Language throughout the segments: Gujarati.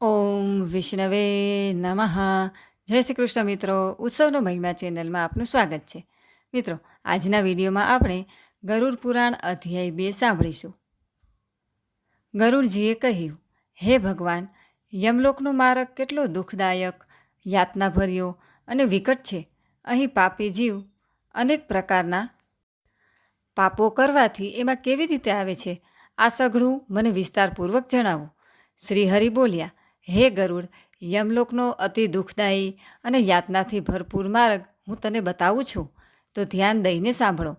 ઓમ વિષ્ણવે નમઃ. જય શ્રી કૃષ્ણ મિત્રો, ઉત્સવનો મહિમા ચેનલમાં આપનું સ્વાગત છે. મિત્રો, આજના વિડીયોમાં આપણે ગરુડ પુરાણ અધ્યાય બે સાંભળીશું. ગરુડજીએ કહ્યું, હે ભગવાન, યમલોકનો માર્ગ કેટલો દુઃખદાયક, યાતનાભર્યો અને વિકટ છે. અહીં પાપી જીવ અનેક પ્રકારના પાપો કરવાથી એમાં કેવી રીતે આવે છે? આ સઘળું મને વિસ્તારપૂર્વક જણાવો. શ્રી હરિ બોલ્યા હે ગરુડ, યમલોકનો અતિ દુઃખદાયી અને યાતનાથી ભરપૂર માર્ગ હું તને બતાવું છું. તો ધ્યાન દઈને સાંભળો.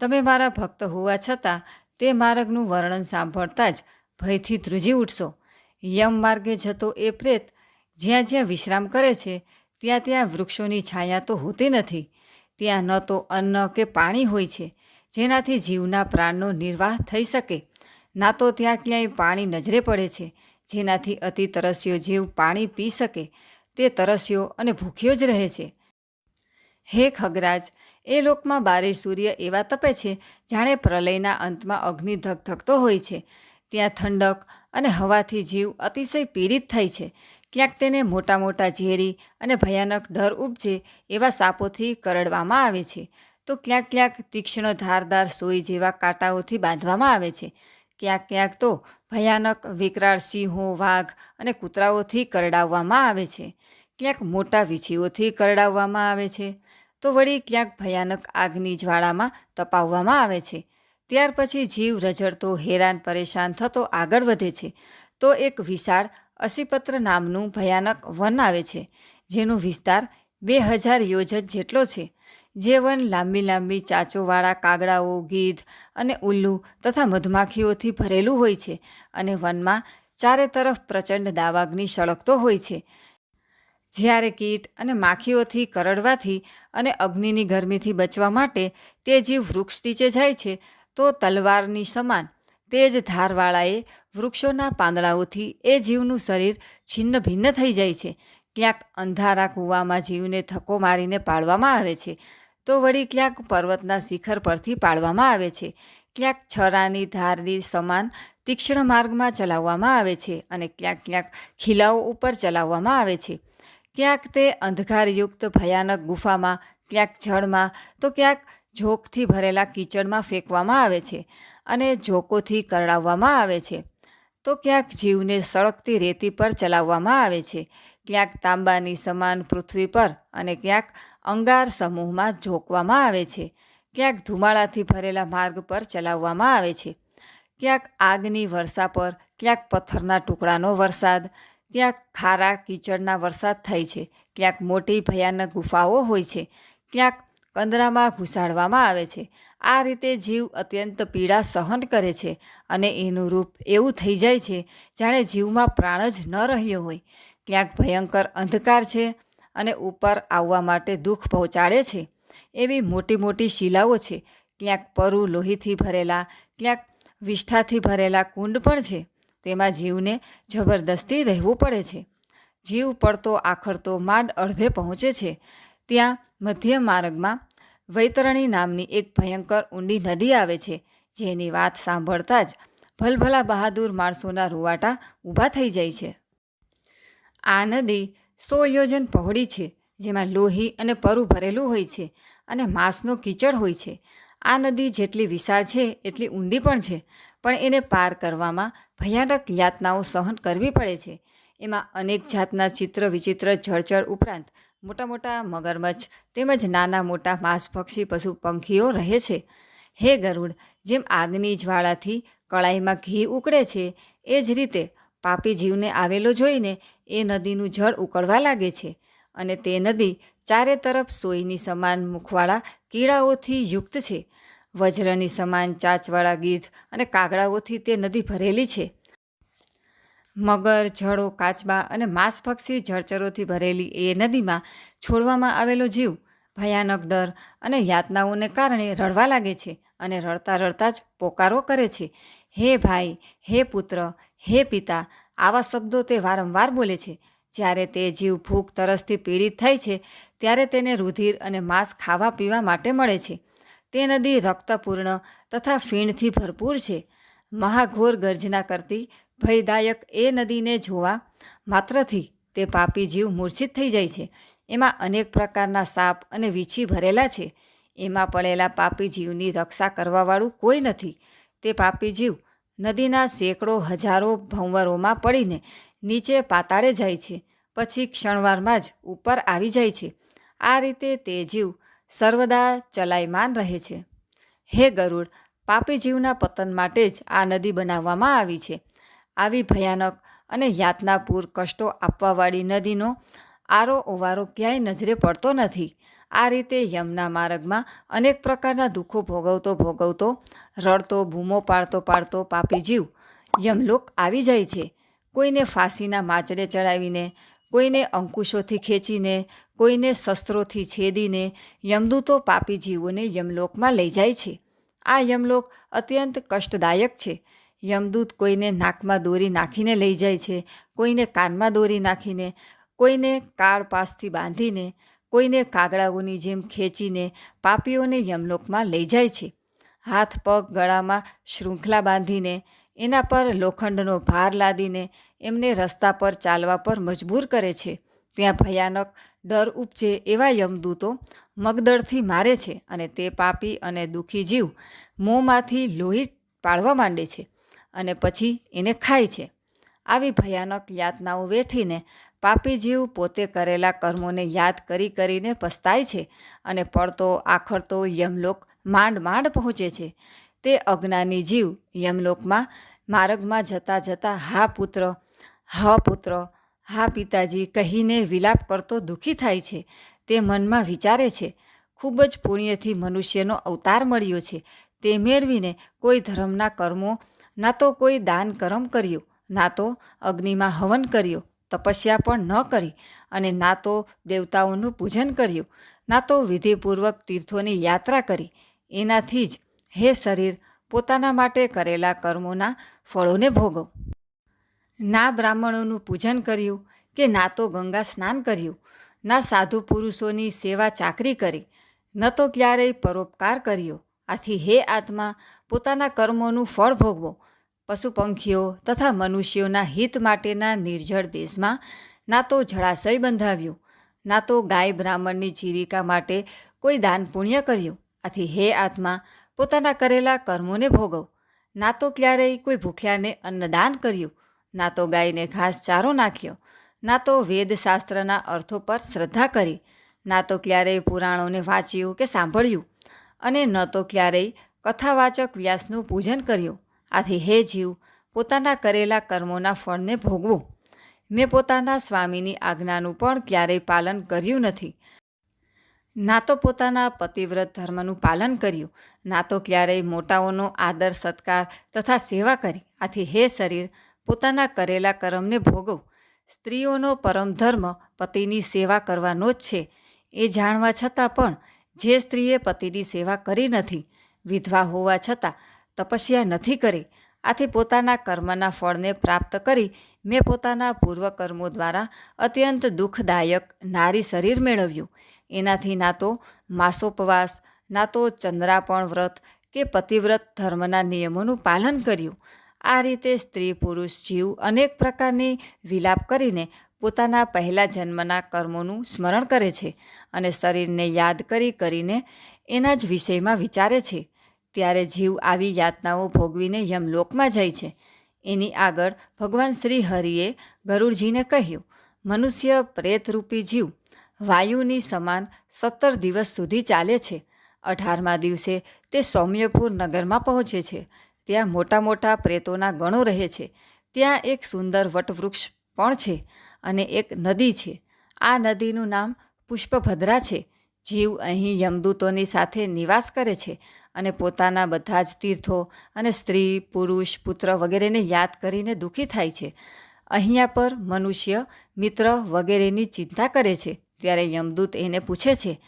તમે મારા ભક્ત હોવા છતાં તે માર્ગનું વર્ણન સાંભળતા જ ભયથી ધ્રુજી ઉઠશો. યમ માર્ગે જતો એ પ્રેત જ્યાં જ્યાં વિશ્રામ કરે છે, ત્યાં ત્યાં વૃક્ષોની છાયા તો હોતી નથી. ત્યાં ન તો અન્ન કે પાણી હોય છે, જેનાથી જીવના પ્રાણનો નિર્વાહ થઈ શકે. ના તો ત્યાં ક્યાંય પાણી નજરે પડે છે જેનાથી અતિ તરસ્યો જીવ પાણી પી શકે, તે તરસ્યો અને ભૂખ્યો જ રહે છે. હે ખગરાજ, એ લોકમાં બારે સૂર્ય એવા તપે છે, જાણે પ્રલયના અંતમાં અગ્નિ ધકધકતો હોય છે. ત્યાં ઠંડક અને હવાથી જીવ અતિશય પીડિત થાય છે. ક્યાંક તેને મોટા મોટા ઝેરી અને ભયાનક ડર ઉપજે એવા સાપોથી કરડવામાં આવે છે. તો ક્યાંક ક્યાંક તીક્ષ્ણ ધારદાર સોય જેવા કાંટાઓથી બાંધવામાં આવે છે. ક્યાંક ક્યાંક તો ભયાનક વિકરાળ સિંહો, વાઘ અને કૂતરાઓથી કરડાવવામાં આવે છે. ક્યાંક મોટા વીછીઓથી કરડાવવામાં આવે છે. તો વળી ક્યાંક ભયાનક આગની જ્વાળામાં તપાવવામાં આવે છે. ત્યાર પછી જીવ રઝળતો હેરાન, પરેશાન થતો આગળ વધે છે. તો એક વિશાળ અસીપત્ર નામનું ભયાનક વન આવે છે, જેનો વિસ્તાર બે હજાર યોજન જેટલો છે. જે વન લાંબી લાંબી ચાંચોવાળા કાગડાઓ, ગીધ અને ઉલ્લુ તથા મધમાખીઓથી ભરેલું હોય છે અને વનમાં ચારે તરફ પ્રચંડ દાવાગ્નિ સળગતો હોય છે. જ્યારે કીટ અને માખીઓથી કરડવાથી અને અગ્નિની ગરમીથી બચવા માટે તે જીવ વૃક્ષ નીચે જાય છે, તો તલવારની સમાન તે જ ધારવાળાએ વૃક્ષોના પાંદડાઓથી એ જીવનું શરીર છિન્ન ભિન્ન થઈ જાય છે. ક્યાંક અંધારા કૂવામાં જીવને ધક્કો મારીને પાડવામાં આવે છે તો વળી ક્યાંક પર્વતના શિખર પરથી પાડવામાં આવે છે. ક્યાંક છરાની ધારની સમાન તીક્ષ્ણ માર્ગમાં ચલાવવામાં આવે છે અને ક્યાંક ક્યાંક ખીલાઓ ઉપર ચલાવવામાં આવે છે. ક્યાંક તે અંધકારયુક્ત ભયાનક ગુફામાં, ક્યાંક જળમાં તો ક્યાંક જોકથી ભરેલા કીચડમાં ફેંકવામાં આવે છે અને જોકોથી કરડાવવામાં આવે છે. તો ક્યાંક જીવને સળગતી રેતી પર ચલાવવામાં આવે છે. ક્યાંક તાંબાની સમાન પૃથ્વી પર અને ક્યાંક અંગાર સમૂહમાં ઝોકવામાં આવે છે. ક્યાંક ધુમાડાથી ભરેલા માર્ગ પર ચલાવવામાં આવે છે. ક્યાંક આગની વર્ષા પર, ક્યાંક પથ્થરના ટુકડાનો વરસાદ, ક્યાંક ખારા કીચડના વરસાદ થાય છે. ક્યાંક મોટી ભયાનક ગુફાઓ હોય છે. ક્યાંક કંદરામાં ઘુસાડવામાં આવે છે. આ રીતે જીવ અત્યંત પીડા સહન કરે છે અને એનું રૂપ એવું થઈ જાય છે, જાણે જીવમાં પ્રાણ જ ન રહ્યો હોય. ક્યાંક ભયંકર અંધકાર છે અને ઉપર આવવા માટે દુઃખ પહોંચાડે છે. એવી મોટી મોટી શિલાઓ છે. ક્યાંક પરુ લોહીથી ભરેલા, ક્યાંક વિષ્ઠાથી ભરેલા કુંડ પણ છે. તેમાં જીવને જબરદસ્તી રહેવું પડે છે. જીવ પડતો આખરતો માંડ અડધે પહોંચે છે. ત્યાં મધ્ય માર્ગમાં વૈતરણી નામની એક ભયંકર ઊંડી નદી આવે છે. જેની વાત સાંભળતા જ ભલભલા બહાદુર માણસોના રૂવાટા ઊભા થઈ જાય છે. આ નદી સો યોજન પહોળી છે, જેમાં લોહી અને પરુ ભરેલું હોય છે અને માંસનો કીચડ હોય છે. આ નદી જેટલી વિશાળ છે, એટલી ઊંડી પણ છે, પણ એને પાર કરવામાં ભયાનક યાતનાઓ સહન કરવી પડે છે. એમાં અનેક જાતના ચિત્ર વિચિત્ર જળચર ઉપરાંત મોટા મોટા મગરમચ્છ તેમજ નાના મોટા માંસભક્ષી પશુ, પંખીઓ રહે છે. હે ગરુડ, જેમ આગની જ્વાળાથી કળાઈમાં ઘી ઉકળે છે, એ જ રીતે પાપી જીવને આવેલો જોઈને એ નદીનું જળ ઉકળવા લાગે છે અને તે નદી ચારે તરફ સોયની સમાન મુખવાળા કીડાઓથી યુક્ત છે. વજ્રની સમાન ચાંચવાળા ગીધ અને કાગડાઓથી તે નદી ભરેલી છે. મગર જળો કાચબા અને માંસભક્ષી જળચરોથી ભરેલી એ નદીમાં છોડવામાં આવેલો જીવ ભયાનક ડર અને યાતનાઓને કારણે રડવા લાગે છે અને રડતા રડતા જ પોકારો કરે છે. હે ભાઈ, હે પુત્ર, હે પિતા, આવા શબ્દો તે વારંવાર બોલે છે. જ્યારે તે જીવ ભૂખ તરસથી પીડિત થાય છે, ત્યારે તેને રુધિર અને માંસ ખાવા પીવા માટે મળે છે. તે નદી રક્તપૂર્ણ તથા ફીણથી ભરપૂર છે. મહાઘોર ગર્જના કરતી ભયદાયક એ નદીને જોવા માત્રથી તે પાપી જીવ મૂર્છિત થઈ જાય છે. એમાં અનેક પ્રકારના સાપ અને વીછી ભરેલા છે. એમાં પડેલા પાપી જીવની રક્ષા કરવાવાળું કોઈ નથી. તે પાપી જીવ નદીના સેંકડો હજારો ભંવરોમાં પડીને નીચે પાતાળે જાય છે, પછી ક્ષણવારમાં જ ઉપર આવી જાય છે. આ રીતે તે જીવ સર્વદા ચલાયમાન રહે છે. હે ગરુડ, પાપી જીવના પતન માટે જ આ નદી બનાવવામાં આવી છે. આવી ભયાનક અને યાતનાપૂર કષ્ટો આપવાવાળી નદીનો આરો ઓવારો ક્યાંય નજરે પડતો નથી. આ રીતે યમના માર્ગમાં અનેક પ્રકારના દુઃખો ભોગવતો ભોગવતો, રડતો બૂમો પાડતો પાડતો પાપી જીવ યમલોક આવી જાય છે. કોઈને ફાંસીના માચડે ચડાવીને, કોઈને અંકુશોથી ખેંચીને, કોઈને શસ્ત્રોથી છેદીને યમદૂતો પાપી જીવોને યમલોકમાં લઈ જાય છે. આ યમલોક અત્યંત કષ્ટદાયક છે. યમદૂત કોઈને નાકમાં દોરી નાખીને લઈ જાય છે, કોઈને કાનમાં દોરી નાખીને, કોઈને કાળ પાસથી બાંધીને કોઈને કાગડાઓની જેમ ખેંચીને પાપીઓને યમલોકમાં લઈ જાય છે. હાથ, પગ, ગળામાં શૃંખલા બાંધીને એના પર લોખંડનો ભાર લાદીને એમને રસ્તા પર ચાલવા પર મજબૂર કરે છે. ત્યાં ભયાનક ડર ઉપજે એવા યમદૂતો મગદળથી મારે છે અને તે પાપી અને દુઃખી જીવ મોંમાંથી લોહી પાડવા માંડે છે અને પછી એને ખાય છે. આવી ભયાનક યાતનાઓ વેઠીને પાપી જીવ પોતે કરેલા કર્મોને યાદ કરી કરીને પસ્તાય છે અને પડતો આખરતો યમલોક માંડ માંડ પહોંચે છે. તે અજ્ઞાની જીવ યમલોકમાં માર્ગમાં જતાં જતાં હા પુત્ર હા પુત્ર, હા પિતાજી કહીને વિલાપ કરતો દુઃખી થાય છે. તે મનમાં વિચારે છે, ખૂબ જ પુણ્યથી મનુષ્યનો અવતાર મળ્યો છે. તે મેળવીને કોઈ ધર્મના કર્મો, ના તો કોઈ દાન કરમ કર્યું, ના તો અગ્નિમાં હવન કર્યો. તપસ્યા પણ ન કરી અને ના તો દેવતાઓનું પૂજન કર્યું, ના તો વિધિપૂર્વક તીર્થોની યાત્રા કરી. એનાથી જ હે શરીર, પોતાના માટે કરેલા કર્મોના ફળોને ભોગવ. ના બ્રાહ્મણોનું પૂજન કર્યું કે ના તો ગંગા સ્નાન કર્યું, ના સાધુ પુરુષોની સેવા ચાકરી કરી, ન તો ક્યારેય પરોપકાર કર્યો. આથી હે આત્મા, પોતાના કર્મોનું ફળ ભોગવો. પશુ પંખીઓ તથા મનુષ્યોના હિત માટેના નિર્જળ દેશમાં ના તો જળાશય બંધાવ્યું, ના તો ગાય બ્રાહ્મણની જીવિકા માટે કોઈ દાન પુણ્ય કર્યું. આથી હે આત્મા, પોતાના કરેલા કર્મોને ભોગવ. ના તો ક્યારેય કોઈ ભૂખ્યાને અન્નદાન કર્યું. ના તો ગાયને ઘાસ ચારો નાખ્યો. ના તો વેદશાસ્ત્રના અર્થો પર શ્રદ્ધા કરી. ના તો ક્યારેય પુરાણોને વાંચ્યું કે સાંભળ્યું. અને ન તો ક્યારેય કથાવાચક વ્યાસનું પૂજન કર્યું. આથી હે જીવ, પોતાના કરેલા કર્મોના ફળને ભોગવો. મેં પોતાના સ્વામીની આજ્ઞાનું પણ ક્યારેય પાલન કર્યું નથી. ના તો પોતાના પતિવ્રત ધર્મનું પાલન કર્યું, ના તો ક્યારેય મોટાઓનો આદર, સત્કાર તથા સેવા કરી. આથી હે શરીર, પોતાના કરેલા કર્મને ભોગવ. સ્ત્રીઓનો પરમ ધર્મ પતિની સેવા કરવાનો જ છે. એ જાણવા છતાં પણ જે સ્ત્રીએ પતિની સેવા કરી નથી, વિધવા હોવા છતાં તપસ્યા નથી કરી. આથી પોતાના કર્મના ફળને પ્રાપ્ત કરી મેં પોતાના પૂર્વકર્મો દ્વારા અત્યંત દુઃખદાયક નારી શરીર મેળવ્યું. એનાથી ના તો માસોપવાસ, ના તો ચંદ્રાપણ વ્રત કે પતિવ્રત ધર્મના નિયમોનું પાલન કર્યું. આ રીતે સ્ત્રી, પુરુષ, જીવ અનેક પ્રકારની વિલાપ કરીને પોતાના પહેલા જન્મના કર્મોનું સ્મરણ કરે છે અને શરીરને યાદ કરી કરીને એના જ વિષયમાં વિચારે છે. ત્યારે જીવ આવી યાતનાઓ ભોગવીને યમલોકમાં જાય છે. એની આગળ ભગવાન શ્રી હરિએ ગરુડજીને કહ્યું, મનુષ્ય પ્રેતરૂપી જીવ વાયુની સમાન સત્તર દિવસ સુધી ચાલે છે. અઢારમા દિવસે તે સૌમ્યપુર નગરમાં પહોંચે છે. ત્યાં મોટા મોટા પ્રેતોના ગણો રહે છે. ત્યાં એક સુંદર વટવૃક્ષ પણ છે અને એક નદી છે. આ નદીનું નામ પુષ્પભદ્રા છે. જીવ અહીં યમદૂતોની સાથે નિવાસ કરે છે અને પોતાના બધા જ તીર્થો અને સ્ત્રી, પુરુષ, પુત્ર વગેરેને યાદ કરીને દુઃખી થાય છે. અહીંયા પર મનુષ્ય મિત્ર વગેરેની ચિંતા કરે છે. ત્યારે યમદૂત એને પૂછે છે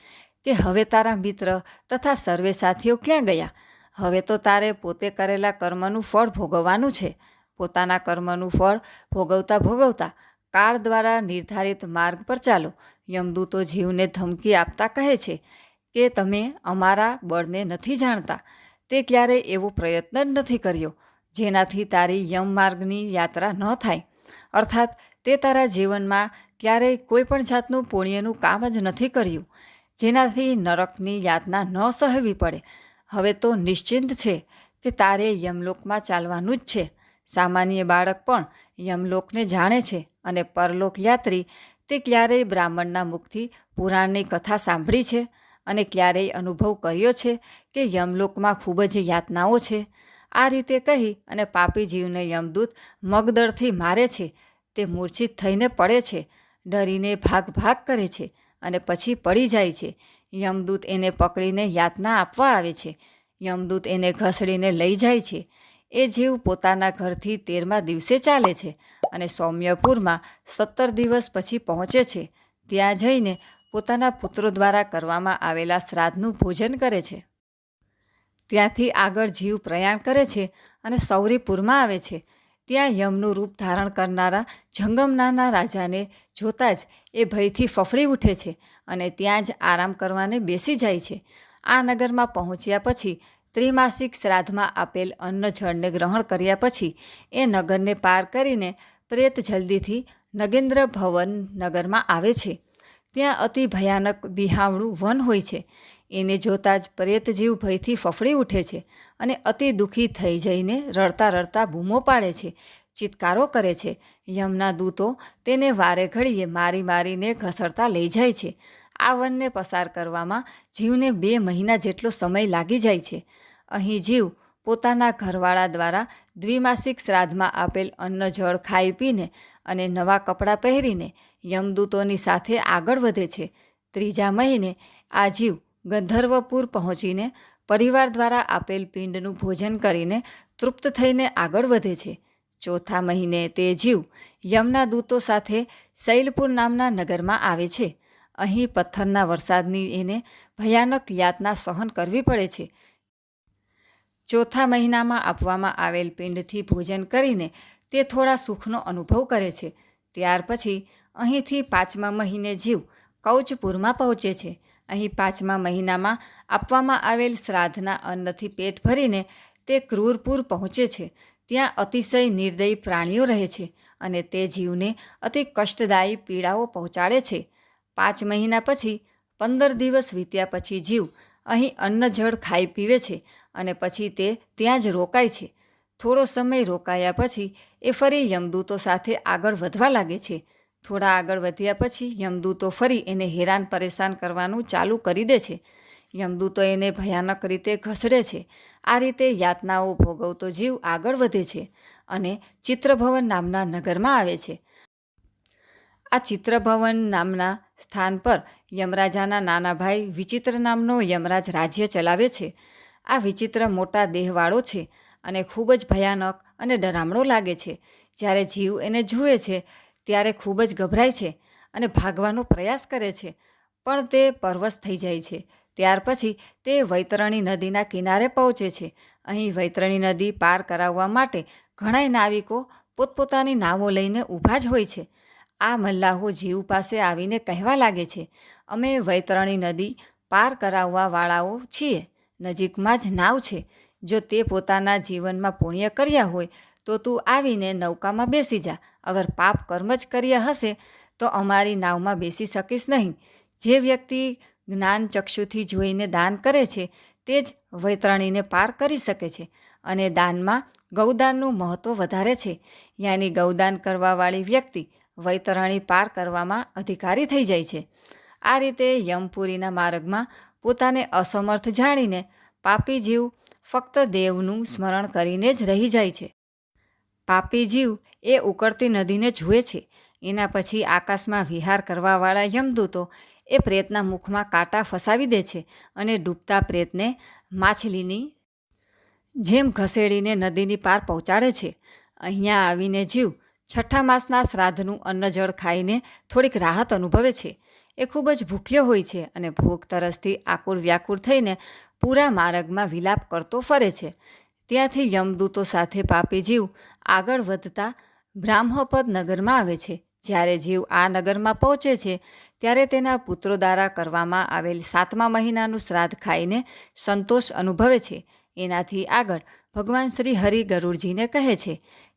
કે, હવે તારા મિત્ર તથા સર્વે સાથીઓ ક્યાં ગયા? હવે તો તારે પોતે કરેલા કર્મનું ફળ ભોગવવાનું છે. પોતાના કર્મનું ફળ ભોગવતા ભોગવતા કાળ દ્વારા નિર્ધારિત માર્ગ પર ચાલો. યમદૂતો જીવને ધમકી આપતા કહે છે કે તમે અમારા બળને નથી જાણતા. તે ક્યારેય એવો પ્રયત્ન જ નથી કર્યો, જેનાથી તારી યમમાર્ગની યાત્રા ન થાય. અર્થાત, તે તારા જીવનમાં ક્યારેય કોઈ પણ જાતનું પુણ્યનું કામ જ નથી કર્યું, જેનાથી નરકની યાતના ન સહેવી પડે. હવે તો નિશ્ચિંત છે કે તારે યમલોકમાં ચાલવાનું જ છે. સામાન્ય બાળક પણ યમલોકને જાણે છે અને પરલોક યાત્રી તે ક્યારેય બ્રાહ્મણના મુખથી પુરાણની કથા સાંભળી છે? અને ક્યારેય અનુભવ કર્યો છે કે યમલોકમાં ખૂબ જ યાતનાઓ છે. આ રીતે કહી અને પાપી જીવને યમદૂત મગદળથી મારે છે. તે મૂર્છિત થઈને પડે છે. ડરીને ભાગ ભાગ કરે છે અને પછી પડી જાય છે. યમદૂત એને પકડીને યાતના આપવા આવે છે. યમદૂત એને ઘસડીને લઈ જાય છે. એ જીવ પોતાના ઘરથી તેરમા દિવસે ચાલે છે અને સૌમ્યપુરમાં સત્તર દિવસ પછી પહોંચે છે. ત્યાં જઈને પોતાના પુત્રો દ્વારા કરવામાં આવેલા શ્રાદ્ધનું ભોજન કરે છે. ત્યાંથી આગળ જીવ પ્રયાણ કરે છે અને સૌરીપુરમાં આવે છે. ત્યાં યમનું રૂપ ધારણ કરનારા જંગમનાના રાજાને જોતાં જ એ ભયથી ફફડી ઉઠે છે અને ત્યાં જ આરામ કરવાને બેસી જાય છે. આ નગરમાં પહોંચ્યા પછી ત્રિમાસિક શ્રાદ્ધમાં આપેલ અન્ન જળને ગ્રહણ કર્યા પછી એ નગરને પાર કરીને પ્રેત જલ્દીથી નગેન્દ્ર ભવન નગરમાં આવે છે. ત્યાં અતિ ભયાનક બિહામણું વન હોય છે. એને જોતાં જ પ્રેતજીવ ભયથી ફફડી ઉઠે છે અને અતિ દુઃખી થઈ જઈને રડતા રડતા બૂમો પાડે છે, ચિત્કારો કરે છે. યમના દૂતો તેને વારે ઘડીએ મારી મારીને ઘસડતા લઈ જાય છે. આ વનને પસાર કરવામાં જીવને બે મહિના જેટલો સમય લાગી જાય છે. અહીં જીવ પોતાના ઘરવાળા દ્વારા દ્વિમાસિક શ્રાદ્ધમાં આપેલ અન્ન જળ ખાઈ પીને અને નવા કપડાં પહેરીને યમદૂતોની સાથે આગળ વધે છે. ત્રીજા મહિને આ જીવ ગંધર્વપુર પહોંચીને પરિવાર દ્વારા આપેલ પિંડનું ભોજન કરીને તૃપ્ત થઈને આગળ વધે છે. ચોથા મહિને તે જીવ યમના દૂતો સાથે શૈલપુર નામના નગરમાં આવે છે. અહીં પથ્થરના વરસાદની એને ભયાનક યાતના સહન કરવી પડે છે. ચોથા મહિનામાં આપવામાં આવેલ પિંડથી ભોજન કરીને તે થોડા સુખનો અનુભવ કરે છે. ત્યાર પછી અહીંથી પાંચમા મહિને જીવ કૌચપુરમાં પહોંચે છે. અહીં પાંચમા મહિનામાં આપવામાં આવેલ શ્રાદ્ધના અન્નથી પેટ ભરીને તે ક્રૂરપુર પહોંચે છે. ત્યાં અતિશય નિર્દયી પ્રાણીઓ રહે છે અને તે જીવને અતિ કષ્ટદાયી પીડાઓ પહોંચાડે છે. પાંચ મહિના પછી, પંદર દિવસ વીત્યા પછી જીવ અહીં અન્ન જળ ખાઈ પીવે છે અને પછી તે ત્યાં જ રોકાય છે. થોડો સમય રોકાયા પછી એ ફરી યમદૂતો સાથે આગળ વધવા લાગે છે. થોડા આગળ વધ્યા પછી યમદૂતો ફરી એને હેરાન પરેશાન કરવાનું ચાલુ કરી દે છે. યમદૂતો એને ભયાનક રીતે ઘસડે છે. આ રીતે યાતનાઓ ભોગવતો જીવ આગળ વધે છે અને ચિત્રભવન નામના નગરમાં આવે છે. આ ચિત્રભવન નામના સ્થાન પર યમરાજાના નાના ભાઈ વિચિત્ર નામનો યમરાજ રાજ્ય ચલાવે છે. આ વિચિત્ર મોટા દેહવાળો છે અને ખૂબ જ ભયાનક અને ડરામણો લાગે છે. જ્યારે જીવ એને જુએ છે ત્યારે ખૂબ જ ગભરાય છે અને ભાગવાનો પ્રયાસ કરે છે. પણ તે પરવશ થઈ જાય છે. ત્યાર પછી તે વૈતરણી નદીના કિનારે પહોંચે છે. અહીં વૈતરણી નદી પાર કરાવવા માટે ઘણાય નાવિકો પોતપોતાની નાવો લઈને ઊભા જ હોય છે. આ મલ્લાહો જીવ પાસે આવીને કહેવા લાગે છે, અમે વૈતરણી નદી પાર કરાવવા વાળાઓ છીએ. નજીકમાં જ નાવ છે. જો તે પોતાના જીવનમાં પુણ્ય કર્યા હોય તો તું આવીને નૌકામાં બેસી જા. અગર પાપ કર્મ જ કર્યા હશે, તો અમારી નાવમાં બેસી શકીશ નહીં. જે વ્યક્તિ જ્ઞાન ચક્ષુથી જોઈને દાન કરે છે, તે જ વૈતરણીને પાર કરી શકે છે અને દાનમાં ગૌદાનનું મહત્ત્વ વધારે છે. યાની ગૌદાન કરવાવાળી વ્યક્તિ વૈતરણી પાર કરવામાં અધિકારી થઈ જાય છે. આ રીતે યમપુરીના માર્ગમાં પોતાને અસમર્થ જાણીને પાપી જીવ ફક્ત દેવનું સ્મરણ કરીને જ રહી જાય છે. પાપી જીવ એ ઉકળતી નદીને જુએ છે. એના પછી આકાશમાં વિહાર કરવાવાળા યમદૂતો એ પ્રેતના મુખમાં કાંટા ફસાવી દે છે અને ડૂબતા પ્રેતને માછલીની જેમ ઘસેડીને નદીની પાર પહોંચાડે છે. અહીંયા આવીને જીવ છઠ્ઠા માસના શ્રાદ્ધનું અન્નજળ ખાઈને થોડીક રાહત અનુભવે છે. એ ખૂબ જ ભૂખ્યો હોય છે અને ભૂખ તરસથી આકુળ વ્યાકુળ થઈને પૂરા માર્ગમાં વિલાપ કરતો ફરે છે. ત્યાંથી યમદૂતો સાથે પાપી જીવ આગળ વધતા બ્રાહ્મપદ નગરમાં આવે છે. જ્યારે જીવ આ નગરમાં પહોંચે છે, ત્યારે તેના પુત્રો દ્વારા કરવામાં આવેલ સાતમા મહિનાનું શ્રાદ્ધ ખાઈને સંતોષ અનુભવે છે. એનાથી આગળ ભગવાન શ્રી હરિ ગરુડજીને કહે છે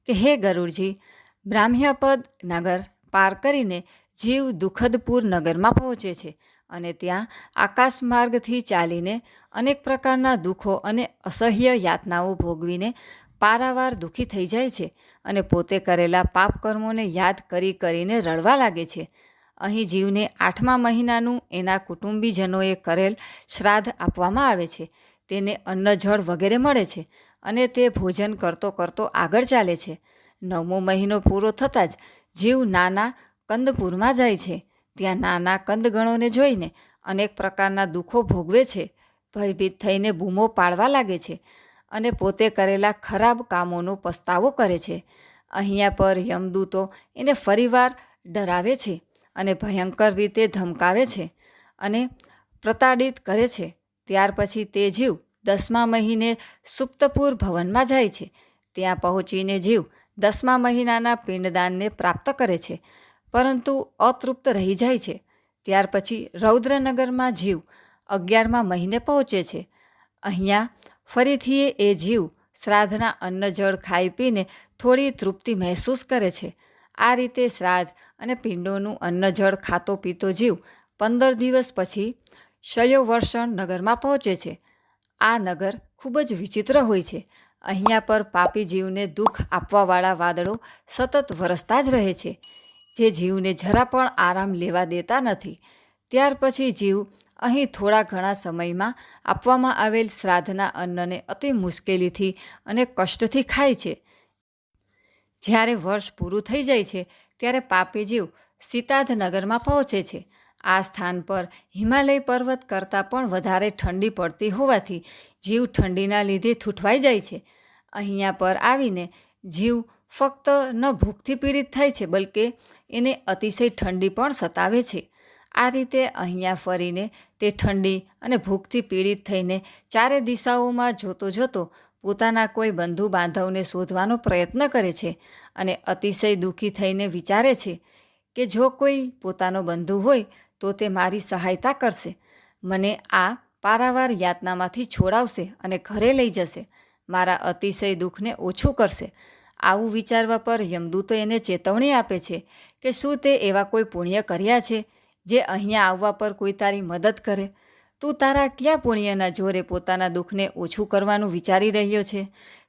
કે, હે ગરુડજી, બ્રાહ્મ્યપદ નગર પાર કરીને જીવ દુઃખદપુર નગરમાં પહોંચે છે અને ત્યાં આકાશ માર્ગથી ચાલીને અનેક પ્રકારના દુઃખો અને અસહ્ય યાતનાઓ ભોગવીને પારાવાર દુઃખી થઈ જાય છે અને પોતે કરેલા પાપ કર્મોને યાદ કરી કરીને રડવા લાગે છે. અહીં જીવને આઠમા મહિનાનું એના કુટુંબીજનોએ કરેલ શ્રાદ્ધ આપવામાં આવે છે. તેને અન્ન જળ વગેરે મળે છે અને તે ભોજન કરતો કરતો આગળ ચાલે છે. નવમો મહિનો પૂરો થતાં જ જીવ નાના કંદપુરમાં જાય છે. ત્યાં નાના કંદગણોને જોઈને અનેક પ્રકારના દુઃખો ભોગવે છે. ભયભીત થઈને બૂમો પાડવા લાગે છે. અને પોતે કરેલા ખરાબ કામોનો પસ્તાવો કરે છે. અહીંયા પર યમદૂતો એને ફરીવાર ડરાવે છે અને ભયંકર રીતે ધમકાવે છે અને પ્રતાડિત કરે છે. ત્યાર પછી તે જીવ દસમા મહિને સુપ્તપુર ભવનમાં જાય છે. ત્યાં પહોંચીને જીવ દસમા મહિનાના પિંડદાનને પ્રાપ્ત કરે છે, પરંતુ અતૃપ્ત રહી જાય છે. ત્યાર પછી રૌદ્રનગરમાં જીવ અગિયારમા મહિને પહોંચે છે. અહીંયા ફરીથી એ જીવ શ્રાદ્ધના અન્ન જળ ખાઈ પીને થોડી તૃપ્તિ મહેસૂસ કરે છે. આ રીતે શ્રાદ્ધ અને પિંડોનું અન્ન જળ ખાતો પીતો જીવ પંદર દિવસ પછી શયોવર્ષણ નગરમાં પહોંચે છે. આ નગર ખૂબ જ વિચિત્ર હોય છે. અહીંયા પર પાપી જીવને દુઃખ આપવાવાળા વાદળો સતત વરસતા જ રહે છે. જે જીવને જરા પણ આરામ લેવા દેતા નથી. ત્યાર પછી જીવ અહીં થોડા ઘણા સમયમાં આપવામાં આવેલ શ્રાદ્ધના અન્નને અતિ મુશ્કેલીથી અને કષ્ટથી ખાય છે. જ્યારે વર્ષ પૂરું થઈ જાય છે, ત્યારે પાપી જીવ સીતાધ પહોંચે છે. આ સ્થાન પર હિમાલય પર્વત કરતાં પણ વધારે ઠંડી પડતી હોવાથી જીવ ઠંડીના લીધે થૂંઠવાઈ જાય છે. અહીંયા પર આવીને જીવ ફક્ત ન ભૂખથી પીડિત થાય છે, બલકે એને અતિશય ઠંડી પણ સતાવે છે. આ રીતે અહીંયા ફરીને તે ઠંડી અને ભૂખથી પીડિત થઈને ચારે દિશાઓમાં જોતો જોતો પોતાના કોઈ બંધુ બાંધવને શોધવાનો પ્રયત્ન કરે છે અને અતિશય દુઃખી થઈને વિચારે છે કે જો કોઈ પોતાનો બંધુ હોય તો તે મારી સહાયતા કરશે. મને આ પારાવાર યાતનામાંથી છોડાવશે અને ઘરે લઈ જશે. મારા અતિશય દુઃખને ઓછું કરશે. આવું વિચારવા પર યમદૂતો એને ચેતવણી આપે છે કે શું તે એવા કોઈ પુણ્ય કર્યા છે જે અહીંયા આવવા પર કોઈ તારી મદદ કરે, તું તારા કયા પુણ્યના જોરે પોતાના દુઃખને ઓછું કરવાનું વિચારી રહ્યો છે?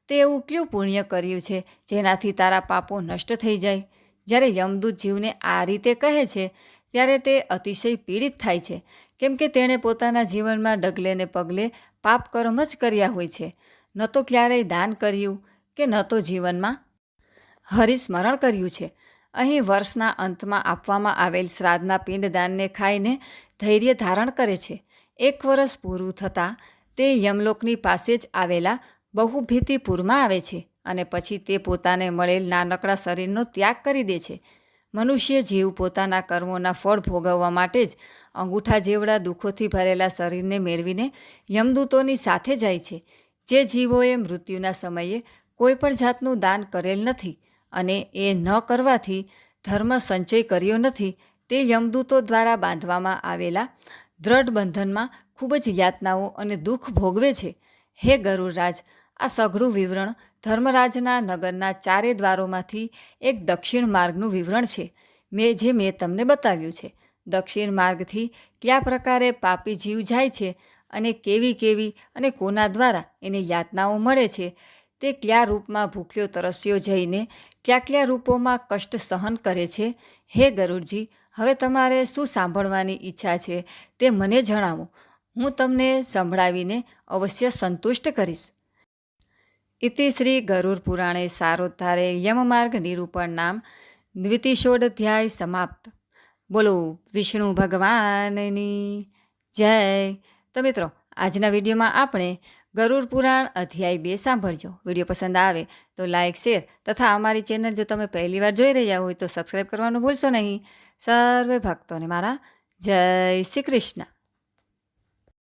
તે એવું કયું પુણ્ય કર્યું છે જેનાથી તારા પાપો નષ્ટ થઈ જાય? જ્યારે યમદૂત જીવને આ રીતે કહે છે, ત્યારે તે અતિશય પીડિત થાય છે, કેમ કે તેણે પોતાના જીવનમાં ડગલે ને પગલે પાપ કર્મ જ કર્યા હોય છે. ન તો ક્યારેય દાન કર્યું કે ન તો જીવનમાં હરિસ્મરણ કર્યું છે. અહીં વર્ષના અંતમાં આપવામાં આવેલ શ્રાદ્ધના પિંડદાનને ખાઈને ધૈર્ય ધારણ કરે છે. એક વર્ષ પૂરું થતાં તે યમલોકની પાસે જ આવેલા બહુભીતિપુરમાં આવે છે અને પછી તે પોતાને મળેલ નાનકડા શરીરનો ત્યાગ કરી દે છે. મનુષ્ય જીવ પોતાના કર્મોના ફળ ભોગવવા માટે જ અંગૂઠા જેવડા દુઃખોથી ભરેલા શરીરને મેળવીને યમદૂતોની સાથે જાય છે. જે જીવોએ મૃત્યુના સમયે કોઈ પણ જાતનું દાન કરેલ નથી. અને એ ન કરવાથી ધર્મ સંચય કર્યો નથી તે યમદૂતો દ્વારા બાંધવામાં આવેલા દ્રઢ બંધનમાં ખૂબ જ યાતનાઓ અને દુઃખ ભોગવે છે. હે ગરુડરાજ, આ સઘળું વિવરણ ધર્મરાજના નગરના ચારે દ્વારોમાંથી એક દક્ષિણ માર્ગનું વિવરણ છે. મેં જે મેં તમને બતાવ્યું છે. દક્ષિણ માર્ગથી કયા પ્રકારે પાપી જીવ જાય છે અને કેવી કેવી અને કોના દ્વારા એને યાતનાઓ મળે છે તે કયા રૂપમાં ભૂખ્યો તરસ્યો જઈને કયા કયા રૂપોમાં કષ્ટ સહન કરે છે? હે ગરુડજી, હવે તમારે શું સાંભળવાની ઈચ્છા છે તે મને જણાવો. હું તમને સંભળાવીને અવશ્ય સંતુષ્ટ કરીશ. ઇતિ શ્રી ગરુડ પુરાણે સારોદ્ધારે યમમાર્ગ નિરૂપણ નામ દ્વિતીશોડધ્યાય સમાપ્ત. બોલો, વિષ્ણુ ભગવાનની જય. તો મિત્રો, આજના વિડીયોમાં આપણે ગરુડ પુરાણ અધ્યાય બે સાંભળજો. વીડિયો પસંદ આવે તો લાઇક શેર તથા અમારી ચેનલ જો તમે પહેલીવાર જોઈ રહ્યા હોય તો સબસ્ક્રાઈબ કરવાનું ભૂલશો નહીં. સર્વે ભક્તોને મારા જય શ્રી કૃષ્ણ.